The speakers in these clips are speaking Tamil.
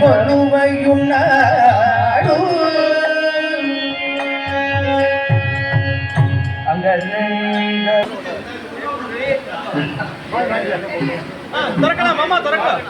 கொலுவையும் நாடும் அங்க திறக்கலாம் மாமா திறக்கலாம்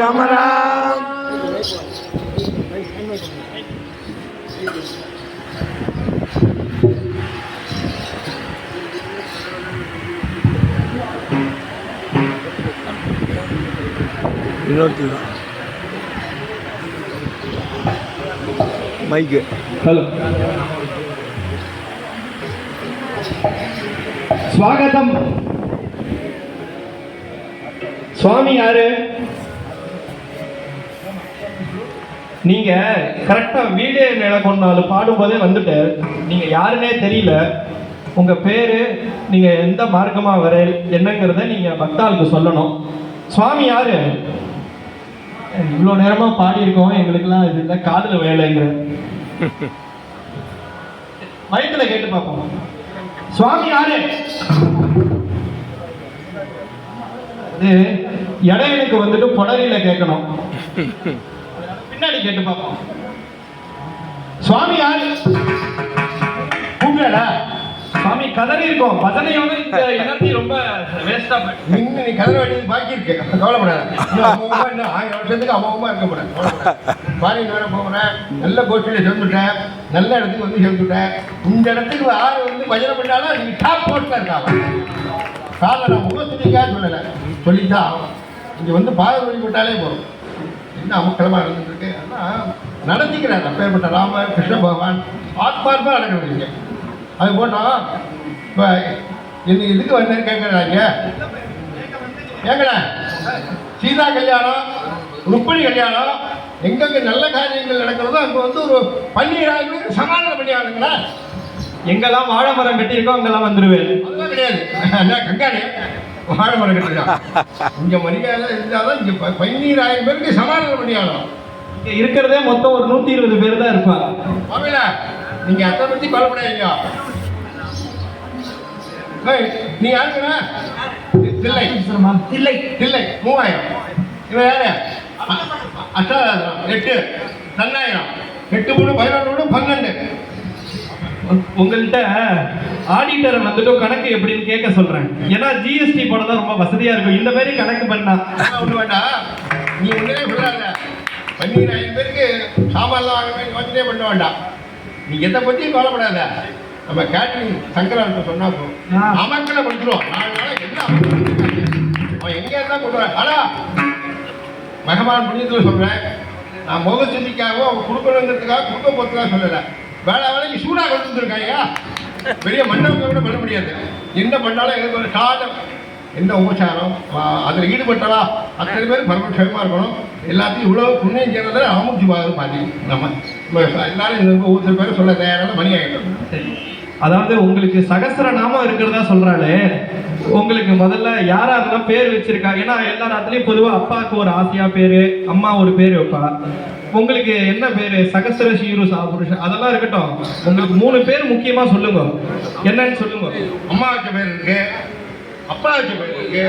ராமரா இருபத்தி மைக்கு ஹலோ ஸ்வாகதம் சுவாமி யாரு நீங்க கரெக்டா வீடு நிலை பாடும்போதே வந்துட்டு நீங்க யாருன்னே தெரியல. உங்க பேரு நீங்க எந்த மார்க்கமா வர என்னங்கிறத நீங்க பக்தாளுக்கு சொல்லணும். சுவாமி யாரு? இவ்வளோ நேரமா பாடியிருக்கோம் எங்களுக்கெல்லாம் இது இல்லை காதில் வேலைங்கிற. மைக்கில் கேட்டு பார்ப்போம். சுவாமி யாரு? அது இடையனுக்கு வந்துட்டு புடரில கேட்கணும். பின்னாடி கேட்டு பார்ப்போம். சுவாமி யாரு? கூப்பிடா சுவாமி கதறி இருக்கோம். பதனையோட இந்த இனத்தையும் ரொம்ப வேஸ்டா இன்னும் நீ கதற வேண்டியது பாக்கி இருக்கு. கவலைப்படாத. இன்னும் ஆயிரம் வருஷத்துக்கு அமோகமா இருக்க போறேன் பாரின் வேற போகிறேன் நல்ல கோஷ்டியில சேர்ந்துட்டேன் நல்ல இடத்துக்கு வந்து சேர்ந்துட்டேன் இந்த இடத்துக்கு யார் வந்து பஜனை பண்ணாலும் நீங்க டாப் போஸ்ட்ல இருக்காங்க காலை நான் முகத்துக்காக சொல்லலை. சொல்லித்தான் இங்க வந்து பாத வழிபட்டாலே போதும். என்ன அமக்கலமா இருந்துருக்கு ஆனால் நடத்திக்கிறார். அப்பேற்பட்ட ராமர் கிருஷ்ண பகவான் ஆத்மார்த்தமாக நடக்கிறது இங்கே அது போட்டோம் இப்போ இது இதுக்கு வந்து கேட்குறாங்க ஏங்கடா சீதா கல்யாணம் ருப்பணி கல்யாணம் எங்கெங்க நல்ல காரியங்கள் நடக்கிறதோ அங்கே வந்து ஒரு பன்னீராயிரம் சமாதானம் பண்ணி ஆகணுங்களா எங்கெல்லாம் வாழை மரம் கட்டியிருக்கோம் அங்கெல்லாம் வந்துருவேன். அதெல்லாம் கிடையாது. கங்காணி வாழை மரம் கட்டுறான் இங்கே மரியாதை இருந்தால் தான் இங்கே பன்னீராயிரம் பேருக்கு சமாதானம் ஆகணும் இங்க இருக்கிறதே மொத்தம் ஒரு நூத்தி இருபது பேர் தான் இருப்பா மாமிலா நீங்க அதை பத்தி கவலைப்படாதீங்க. நீ யாருக்குண்ணா? தில்லை. தில்லை. மூவாயிரம். இவன் யாரு? அ- அஷ்டாதாரம் எட்டு. ரெண்டாயிரம் எட்டு மூணு பதினொன்று பன்னெண்டு. உங்கள்கிட்ட ஆடிட்டரை வந்துட்டு கணக்கு எப்படின்னு கேட்க சொல்றேன். ஏன்னா ஜிஎஸ்டி போட தான் ரொம்ப வசதியா இருக்கும். இந்த மாதிரி கணக்கு பண்ணா. ஒண்ணு வேண்டாம். நீ ஒன்றே சொல்லாத. பன்னீராயிரம் பேருக்கு சாமான்லாம் வாங்க வேண்டிய யோசனையே பண்ண வேண்டாம். நீ எதை பற்றியும் கவலைப்படாத. நம்ம கேட்டரிங் சங்கராட்ட சொன்னா போதும் ஆ. அமக்கலை கொடுத்துருவோம். நாலு நாளைக்கு எல்லாம் அவன் எங்கே இருந்தால் கொண்டு வர ஆனா மகமான் புண்ணியத்தில் சொல்கிறேன் நான் முக சுத்திக்காக அவன் கொடுக்கணுங்கிறதுக்காக கொடுக்க போகிறதுக்காக சொல்லலை. வேலை வேலைக்கு சூடாக கொண்டு வந்திருக்காயா? பெரிய மண்டபத்தை கூட பண்ண முடியாது. என்ன பண்ணாலும் எனக்கு ஒரு சாதம். எந்த உபச்சாரம்? அதில் ஈடுபட்டவா? அத்தனை பேர் பரமட்சமாக இருக்கணும். எல்லாத்தையும் இவ்வளோ புண்ணியம் செய்யறதுல அமுச்சு பாதி நம்ம நம்ம எல்லாரும் இந்த ஒவ்வொரு பேரும் சொல்ல தயாரான மணி ஆகிட்டோம் அதாவது உங்களுக்கு சகஸ்ர நாமம் இருக்கிறதா சொல்றாளே. உங்களுக்கு முதல்ல யாரா இருந்தா பேர் வச்சிருக்கா? ஏன்னா எல்லா இடத்துலையும் பொதுவாக அப்பாவுக்கு ஒரு ஆசையா பேரு அம்மா ஒரு பேர் வைப்பா உங்களுக்கு என்ன பேரு? சகஸ்ர சீரு சாபுருஷ அதெல்லாம் இருக்கட்டும். உங்களுக்கு மூணு பேர் முக்கியமா சொல்லுங்க. என்னன்னு சொல்லுங்க. அம்மா வச்ச பேர் இருக்கு. அப்பா வச்ச பேர் இருக்கு.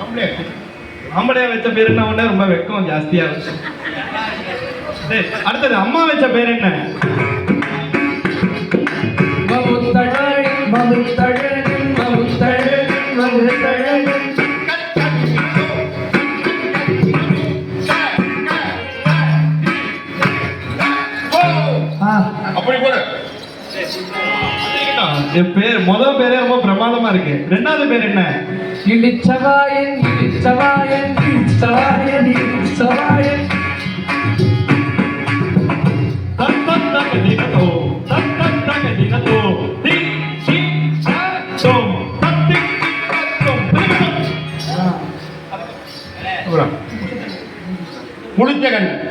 ஆம்பளை ஆம்பளையா வச்ச பேர் என்ன உடனே ரொம்ப வெக்கம் ஜாஸ்தியா இருக்கு. அடுத்தது அம்மா வச்ச பேர் என்ன? என் பேர் முதல் பேரே ரொம்ப பிரமாதமா இருக்கு. ரெண்டாவது பேர் என்ன? இடிச்சவாயன் இடிச்சவாயன் இடிச்சவாயன் இடிச்சவாயன் தத் தத் தக தினதோ, தத் தக தினதோ, தி சி தத்தோம், தத்தி தத்தோம், தினதோம். அப்புறம். முழிச்ச கண்.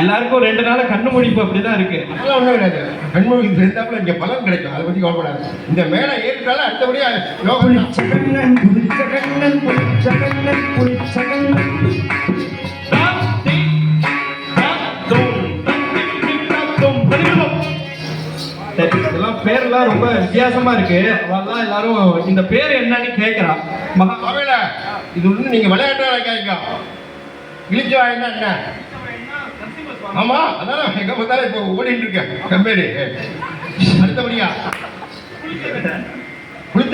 எல்லாருக்கும் ரெண்டு நாள் கண்ணு முடிப்பு அப்படிதான் இருக்கு. அதெல்லாம் ஒன்றும் கிடையாது. கண்மூடி இது இருந்தாப்புல இங்கே பலன் கிடைக்கும். அதை பத்தி கவலைப்படாது. இந்த மேலே ஏற்றாலும் அடுத்தபடியாக யோகம் சகண்ணன் சகண்ணன் சகண்ணன் சகண்ணன் பேர்லாம் ரொம்ப வித்தியாசமா இருக்கு. அதெல்லாம் எல்லாரும் இந்த பேர் என்னன்னு கேட்கிறா மகா இது ஒன்று நீங்க விளையாட்டு விளையாடுங்க இழிஞ்சா என்ன என்ன? ஆமா அதான் எங்க பார்த்தாலும் இப்போ ஓடிட்டு இருக்கேன். கம்பெனி அடுத்தபடியா.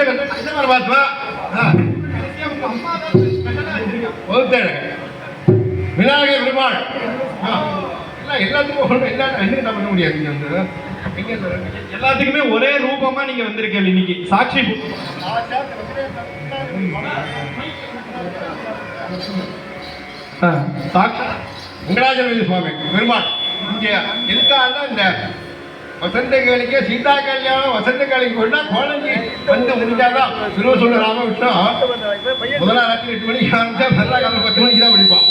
கட்டு. கிருஷ்ணவர் பாத்மா விநாயகர் பெருமாள். எல்லாம் எல்லாத்துக்கும் ஒண்ணு எல்லா என்ன பண்ண முடியாது இங்க வந்து? எல்லாத்துக்குமே ஒரே ரூபமா நீங்க வந்திருக்கீங்க இன்னைக்கு. சாட்சி ஆ, சாட்சி வெங்கடாஜலபதி சுவாமி பெருமாள். இங்கே எதுக்காக இந்த வசந்த கேளிக்கை சீதா கல்யாணம் வசந்த கேளிக்கை கொண்டா குழந்தை வந்து முடிஞ்சாதான் திருவ சொல்ல ராமகிருஷ்ணன் முதலாம் ராத்திரி எட்டு மணிக்கு ஆரம்பிச்சா மறுநாள் காலை பத்து மணிக்கு தான் படிப்பான்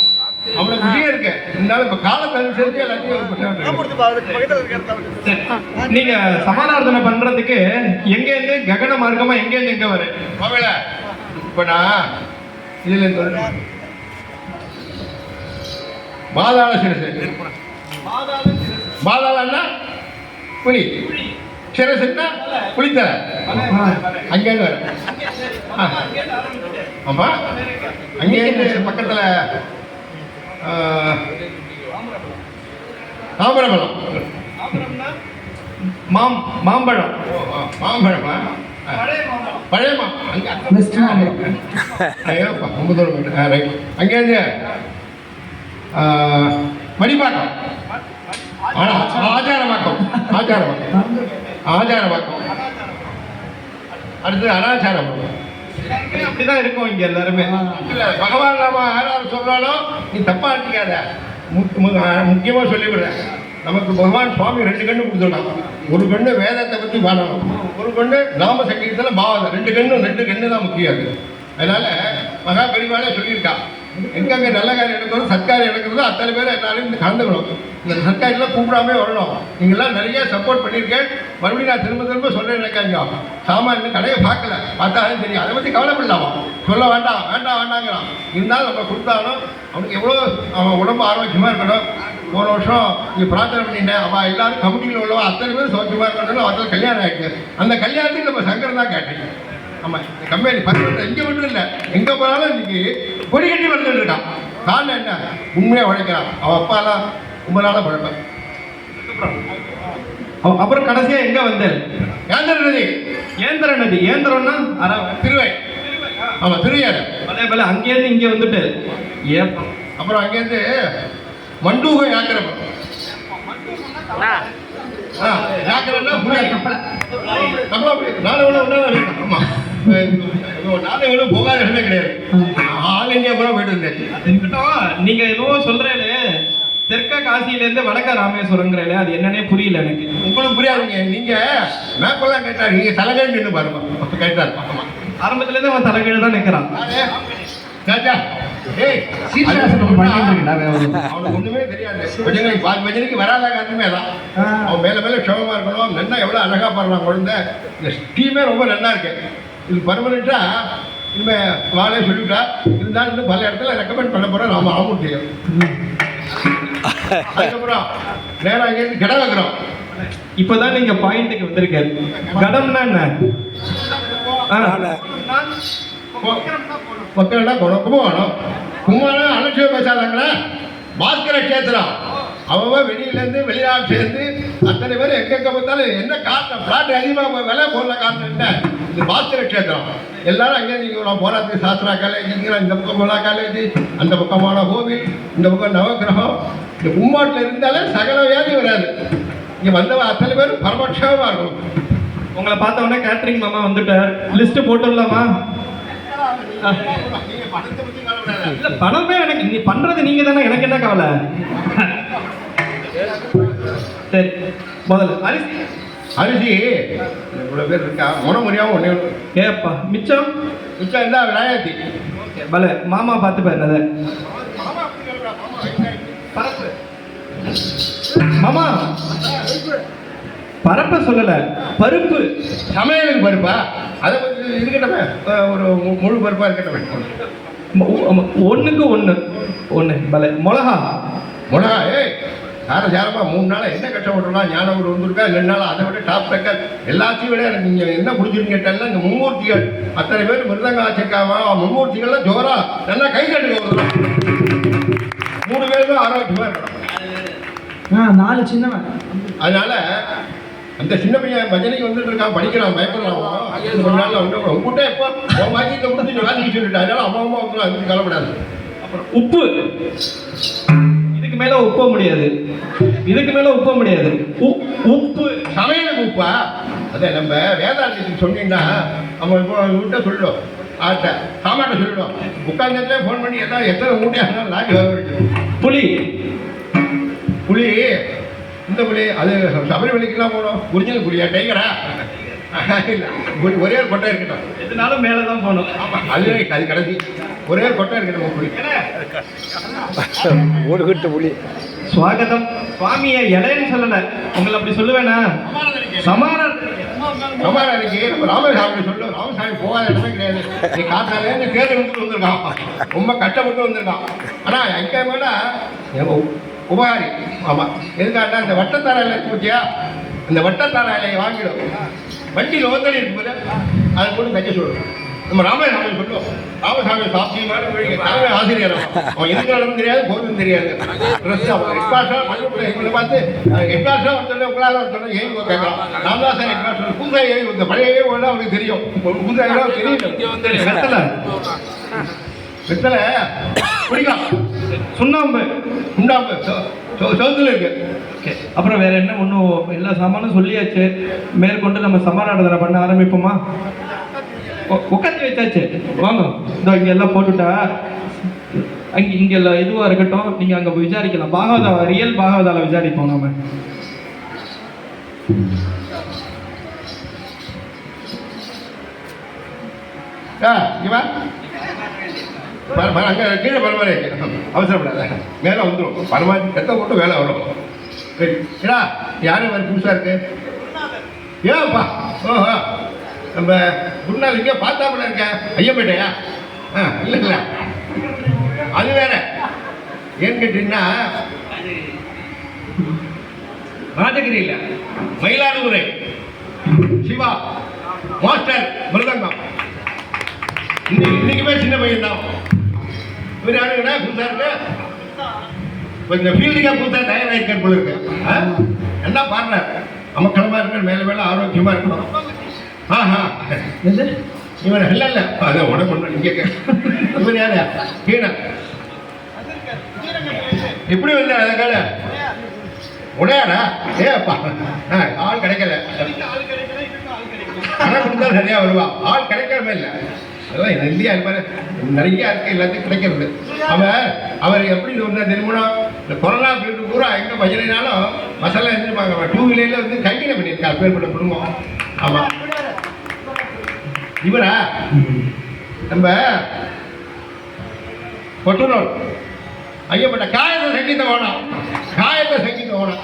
அவனுக்கு விஷயம் இருக்கு. இருந்தாலும் இப்ப காலத்தை அனுசரிச்சு எல்லாத்தையும். நீங்க சமாதானத்தை பண்றதுக்கு எங்க இருந்து ககன மார்க்கமா எங்க இருந்து எங்க வர? இப்ப நான் இதுல இருந்து பாதாள சிரசு. பாதாளன்னா புலி. சிரசுன்னா புலித்தலை. அங்கேருந்து வர ஆமா அங்கேருந்து பக்கத்துல தாமிரபலம் மாம் மாம்பழம். மாம்பழமா? ஆ. பழைய மா அங்க. ஐயோ ரைட் அங்கேருந்து மணிப்பாக்கம். ஆச்சாரமாக்கம் ஆச்சாரமாக்கம் ஆச்சாரமாக்கம் அடுத்து அனாச்சாரம் அப்படிதான் இருக்கும் இங்க எல்லாருமே. இல்ல பகவான் நாம யாராவது சொல்றாலும் நீ தப்பா எடுத்துக்காத மு- மு- ஆ, முக்கியமா சொல்லிவிடுறேன். நமக்கு பகவான் சுவாமி ரெண்டு கண்ணு கொடுத்துருக்காங்க. ஒரு கண்ணு வேதத்தை பத்தி பாடணும் ஒரு கண்ணு நாம சங்கீதத்துல பாவம் ரெண்டு கண்ணு ரெண்டு கண்ணு தான் முக்கியம் அதனால மகா பெரியவாளே சொல்லியிருக்கா. எங்கெங்க நல்ல காரியம் எடுக்கிறதோ சர்க்காரம் எடுக்கிறதோ அத்தனை பேர் எல்லாரும் இந்த கலந்துக்கணும். இந்த சத்காரியெல்லாம் கூப்பிடாமே வரணும். நீங்களாம் நிறைய சப்போர்ட் பண்ணியிருக்கேன். மறுபடியும் நான் திரும்ப திரும்ப சொல்கிறேன் நினைக்காங்க சாமான் கடையை பார்க்கல. பார்த்தாலும் தெரியும். அதை பற்றி கவலைப்படலாமா? சொல்ல வேண்டாம். வேண்டாம் வேண்டாங்கிறான். இருந்தாலும் நம்ம கொடுத்தாலும் அவனுக்கு எவ்வளோ அவன் உடம்பு ஆரோக்கியமாக இருக்கணும். போன வருஷம் நீ பிரார்த்தனை பண்ணிட்டேன் அவன் எல்லாரும் கமிட்டியில் உள்ளவன். அத்தனை பேர் சௌக்கியமாக இருக்கணும் அவத்தில் கல்யாணம் ஆயிடுச்சு. அந்த கல்யாணத்துக்கு நம்ம சங்கர் தான் கேட்டேன். ஆமாம் இந்த கம்பெனி பக்கத்தில் எங்கே மட்டும் இல்லை. எங்கே போனாலும் இன்னைக்கு கொடி கட்டி வந்துட்டு இருக்கான். காரணம் என்ன? உண்மையாக உழைக்கிறான். அவன் அப்பாலாம் ரொம்ப நாளாக அ- அப்புறம் கடைசியா எங்க வந்தேன் ஏந்திர நதி. ஏந்திர நதி. ஏந்திரம்னா திருவை. ஆமாம் திருவையாறு. பலே பலே அங்கேருந்து இங்க வந்துட்டு ஏப்பா அப்புறம் அங்கேருந்து மண்டூக யாத்திரை. ஆ. யாத்திரைன்னா புரியல கப்பலா புரிய நாலு ஆமா. வேலை போகாத இடமே கிடையாது. இந்தியா பூரா போயிட்டு வந்தேன் இருக்கட்டும் நீங்க ஏதோ சொல்றேன்னு தெற்க காசியில இருந்து வடக்க ராமேஸ்வரங்கிறேன் அது என்னன்னே புரியல எனக்கு. உங்களுக்கு புரியாதுங்க. நீங்க மேப்பெல்லாம் கேட்டாரு. நீங்க தலைகை நின்று பாருங்க. கேட்டார் ஆரம்பத்துல இருந்து அவன் தலைகீழ தான் நிக்கிறான். ஒண்ணும். அவனுக்கு ஒண்ணுமே தெரியாது. பாதி பஜனைக்கு வராத காரணமே தான் ஆ. அவன் மேல மேல க்ஷமமா இருக்கணும். நல்லா எவ்வளவு அழகா பாடுறான் குழந்தை. இந்த டீமே ரொம்ப நல்லா இருக்கு. இது பர்மனெண்டா இனிமே வாழை சொல்லிவிட்டா இருந்தாலும் இன்னும் பல இடத்துல ரெக்கமெண்ட் பண்ண போறோம் நாம ஆமுட்டியம் அதுக்கப்புறம் நேரம் அங்கேருந்து கிட வைக்கிறோம் இப்பதான் நீங்க பாயிண்ட்டுக்கு வந்திருக்காரு கடம்னா என்ன? ஆ. மக்கள்னா குணம் கும்பகோணம். கும்பகோணம் அலட்சியம் பேசாதாங்களா பாஸ்கர கேத்துறான் அவன் வெளியிலேருந்து வெளிநாட்டிலேருந்து சேர்ந்து அத்தனை பேர் எங்கெங்க பார்த்தாலும் என்ன காரணம் பிளாட் அதிகமாக விலை போடல காரணம் என்ன இது பாஸ்கர கேத்திரம் எல்லாரும் அங்கே நீங்கள் போராட்டி சாஸ்திரா காலேஜ் இந்த பக்கம் போலா காலேஜ் அந்த பக்கமான கோவில் இந்த பக்கம் நவக்கிரகம் இந்த கும்பாட்டில் இருந்தாலே சகல வியாதி வராது. இங்கே வந்தவன் அத்தனை பேரும் பரமட்சமாக இருக்கும். உங்களை பார்த்த உடனே கேட்டரிங் மாமா வந்துட்டார். லிஸ்ட்டு போட்டுடலாமா? இல்ல பணமே எனக்கு நீ பண்றது நீங்க தானே எனக்கு என்ன கவலை? சரி முதல்ல அரிசி அரிசி இவ்வளோ பேர் இருக்கா? முறையாக ஒன்றே ஒன்று ஏப்பா மிச்சம்? மிச்சம் இருந்தா விளையாட்டி பல மாமா பார்த்து பாரு பரப்பு. மாமா பரப்ப சொல்லல. பருப்பு சமையலுக்கு பருப்பா? அதை கொஞ்சம் இருக்கட்டமே ஒரு மு- முழு பருப்பா இருக்கட்டமே ம- ஒ- ஆமா, ஒண்ணுக்கு ஒண்ணு. ஒண்ணு பல மிளகா. மிளகா ஏய் காரசாரமாக மூணு நாள் என்ன கஷ்டப்பட்டுலாம் ஞானம் ஒரு வந்திருக்கா? ரெண்டு நாள் அதை விட டாப் டக்கர் எல்லாத்தையும் விட எனக்கு நீங்கள் என்ன பிடிச்சிருன்னு கேட்டாலும் இந்த மும்மூர்த்திகள். அத்தனை பேர் மிருதங்க ஆச்சக்காவா மும்மூர்த்திகள்லாம் ஜோரா. நல்லா கை தடவை. மூணு பேருமே ஆரோக்கியமாக இருக்கணும். ஆ நாலு சின்னவன். அதனால அந்த சின்ன பையன் பஜனைக்கு வந்துட்டு இருக்கான் படிக்கிறான் பயப்படுறான் கொஞ்ச நாள்ல வந்து உங்ககிட்ட எப்போ உன் வாக்கியத்தை முடிச்சு வாங்கிட்டு சொல்லிட்டேன் அதனால அம்மா அம்மா வந்து அதுக்கு கவலைப்படாது. அப்புறம் உப்பு. இதுக்கு மேல உப்ப முடியாது. இதுக்கு மேல உப்ப முடியாது. உப்பு. சமையலுக்கு உப்பா? அதை நம்ம வேதாந்தத்துக்கு சொன்னீங்கன்னா அவன் இப்போ விட்ட சொல்லிடும் ஆட்ட சாமாட்ட சொல்லிடும் உட்காந்துட்டே ஃபோன் பண்ணி எதாவது எத்தனை மூட்டையாக லாரி வர புளி. புளி அது சபரிமலைக்கெல்லாம் போகணும் ஒரிஜினல் புளியா டைகரா? இல்லை ஒரே- ஒரே ஒரு கொட்டை இருக்கட்டும். எதுனாலும் மேலதான் போகணும். ஆமா அது அது கடைசி. ஒரே ஒரு கொட்டை இருக்கட்டும் புளி ஓடுகிட்ட புலி. ஸ்வாகதம் சுவாமிய இலைன்னு சொல்லல. உங்களை அப்படி சொல்லுவேனா? சமானம் சமாதானிக்கு நம்ம ராமசாமி சொல்லு. ராமசாமி போகாத இடமே கிடையாது. நீ காத்தாலே இந்த தேர்தல் வந்து வந்திருக்கான். ரொம்ப கஷ்டப்பட்டு வந்திருக்கான். ஆனா எங்க மேல உபகாரி. ஆமாம் எதுக்காட்டா இந்த வட்டத்தாராயில இலை பூச்சியா? இந்த வட்டத்தாராயிலையை வாங்கிடும். வண்டியில் ஓத்தடி இருக்கு போது அதை போட்டு தைக்க சொல்லணும் நம்ம ராமசாமி சொல்லுவோம். ராமசாமி சாப்பிட்டு ஆசிரியர் அவன். அவன் எதுக்கு நடந்து தெரியாது போதும் தெரியாது. ட்ரெஸ் அவன். எக்ஸ்பாஷா மறுபடியும் எங்களை பார்த்து எக்ஸ்பாஷா ஒருத்தர் உங்களால் ஒருத்தர் ஏவி கேட்கலாம் ராமதாசன் தான் புதுசாக ஏவி இந்த பழைய ஒன்று அவனுக்கு தெரியும். ஒரு புதுசாக தெரியும். வெத்தலை. வெத்தலை. பிடிக்கலாம் சுண்ணாம்பு உண்டாம்பு சவுத்துல இருக்கு. அப்புறம் வேற என்ன? ஒன்றும் எல்லா சாமானும் சொல்லியாச்சு. மேற்கொண்டு நம்ம சமாராதனை பண்ண ஆரம்பிப்போமா? உட்காந்து வச்சாச்சு. வாங்க. இதோ இங்க எல்லாம் போட்டுட்டா. அங்க இங்க எல்லாம் இதுவா இருக்கட்டும். நீங்க அங்க போய் விசாரிக்கலாம். பாகவதா ரியல் பாகவதால விசாரிப்போம் நாம. ஆ இவா பர பர அங்கே கீழே பரவாயில்ல. அவசரப்படாத. மேலே வந்துடும் பரவாயில்ல. எத்த போட்டு வேலை வரும். சரி ஏடா யாரும் வேறு புதுசாக இருக்கு? ஏப்பா ஓஹோ. நம்ம முன்னாள் இங்கே பார்த்தாப்புல இருக்க. ஐயப்பேட்டையா ஆ இல்லை இல்லை. அது வேற. ஏன்னு கேட்டீங்கன்னா ராஜகிரி இல்லை மயிலாடுதுறை சிவா மாஸ்டர் மிருதங்கம் இன்னைக்கு இன்னைக்குமே சின்ன பையன் தான் இவர் யாருங்கண்ணா புதுசா இருக்கு இப்போ இந்த ஃபீல்டுக்காக புதுசாக தயாராகிருக்கார் போல இருக்கு. ஆ? என்ன பாடுறார்? அமக்கலமாக இருக்கணும் மேலே மேலே ஆரோக்கியமாக இருக்கணும். ஆஹா. இவன் இல்லை இல்லை. அதான் உடம்பு ஒன்று இங்கே இவர் யாரு? கீழன் எப்படி வந்தார் அதை கால? உடையாடா ஏப்பா. ஆள் கிடைக்கல. பணம் கொடுத்தா சரியா வருவா. ஆள் கிடைக்காம இல்லை. அதெல்லாம் இந்த இந்தியா இருப்பாரு நிறைய இருக்கு எல்லாத்தையும் கிடைக்கிறது. அவர் அவர் எப்படி சொன்னா தெரியுமா இந்த கொரோனா பீரியட் பூரா எங்கே பஜனைனாலும் மசாலா எழுந்திருப்பாங்க அவன் டூ வீலரில் வந்து கைக்கின பண்ணியிருக்கா பேர்பட்ட குடும்பம். ஆமாம் இவரா? நம்ம கொட்டுனோர் ஐயப்பட்ட காயத்தை சங்கீத ஓணம் காயத்தை சங்கீத ஓணம்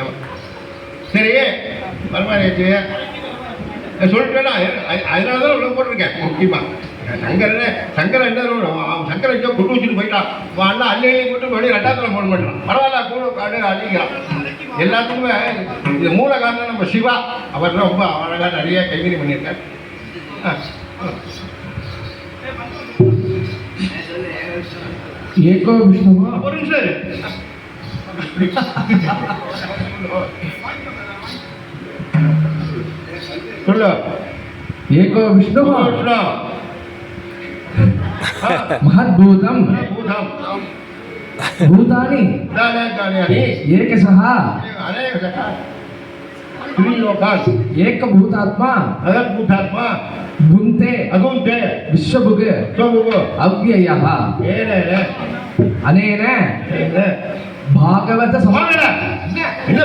ஆமா. சரி பரமாச்சு சொல்லிட்டேன்னா அதனால தான் உள்ள போட்டிருக்கேன். முக்கியமாக சங்கர் சங்கர் என்ன சங்கர் எங்கேயோ கொண்டு வச்சுட்டு போயிட்டான். அண்ணா அள்ளியை கொண்டு போய் ரெண்டாத்துல போட மாட்டான் பரவாயில்ல கூட காடு அள்ளிக்கிறான் எல்லாத்துக்குமே இது மூல காரணம் நம்ம சிவா. அவர் ரொம்ப அழகாக நிறைய கைவினை பண்ணியிருக்கார். ஏகோ விஷ்ணுவா? ஒரு நிமிஷம். சொல்லு. ஏகோ விஷ்ணுவா? கிருஷ்ணா. మహద్భూతం భూతాని ఏకశః ఏకభూతాత్మ అగద్భూతాత్మ గుంతే అగుంతే విశ్వభుగ్ అవ్యయ అనేన பாகவத என்ன?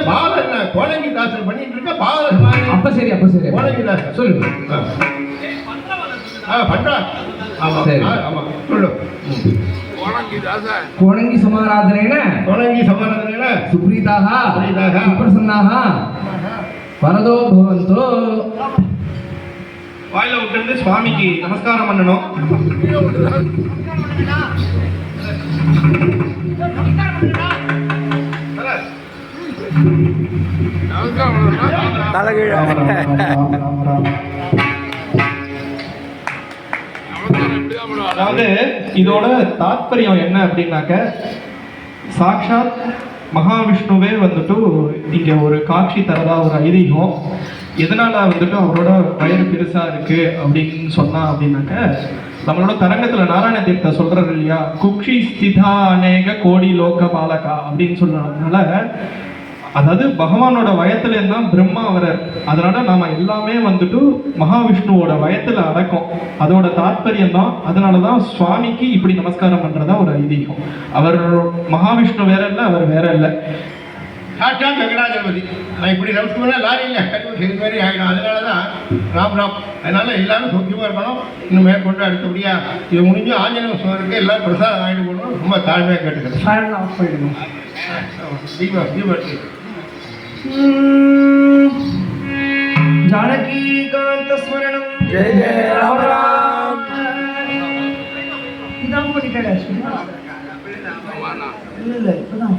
பாவம் என்ன கோலங்கி தாசர் பண்ணிட்டு இருக்க பாவம் அப்ப சரி அப்ப சரி. கோலங்கி தாசர். சொல்லு. பண்றா. சரி. கோணங்கி சமாராதனைன கோணங்கி சமாராதனைன சுப்ரீதாக சுப்பிரசன்னாக வரதோ பவந்தோ. வாயில விட்டு சுவாமிக்கு நமஸ்காரம் பண்ணணும். நமஸ்காரம் அதாவது இதோட தாத்பரியம் என்ன அப்படின்னாக்க சாக்ஷாத் மகாவிஷ்ணுவே வந்துட்டு இங்க ஒரு காட்சி தரதா ஒரு ஐதீகம் எதனால வந்துட்டு அவரோட வயிறு பெருசா இருக்கு அப்படின்னு சொன்னா அப்படின்னாக்க நம்மளோட தரங்கத்துல நாராயண தீர்த்த சொல்றாரு இல்லையா குக்ஷி ஸ்திதா அநேக கோடி லோக பாலகா அப்படின்னு சொல்றதுனால அதாவது பகவானோட வயத்துல இருந்தா பிரம்மா வரார் அதனால நாம எல்லாமே வந்துட்டு மகாவிஷ்ணுவோட வயத்துல அடக்கம். அதோட தாற்பயம் தான் அதனாலதான் சுவாமிக்கு இப்படி நமஸ்காரம் பண்றதா ஒரு ஐதீகம். அவர் மகாவிஷ்ணு வேற இல்ல அவர் வேற இல்ல. சாட்சாத் வெங்கடாஜலபதி நான் இப்படி நமஸ்காரம் லாரியில் இது மாதிரி ஆகிடும் அதனால தான் ராம் ராம். அதனால எல்லாரும் சௌக்கியமாக இருக்கணும். இன்னும் மேற்கொண்டு அடுத்தபடியா இது முடிஞ்சு ஆஞ்சநேய சுவருக்கு எல்லாரும் பிரசாதம் வாங்கிட்டு போகணும் ரொம்ப தாழ்மையாக கேட்டுக்கிறேன். தீபா தீபா ஜானகீகாந்த ஸ்மரணம் ஜெய ஜெய ராம ராம் இதான் பண்ணிட்டேன் இல்லை இல்லை இப்போதான்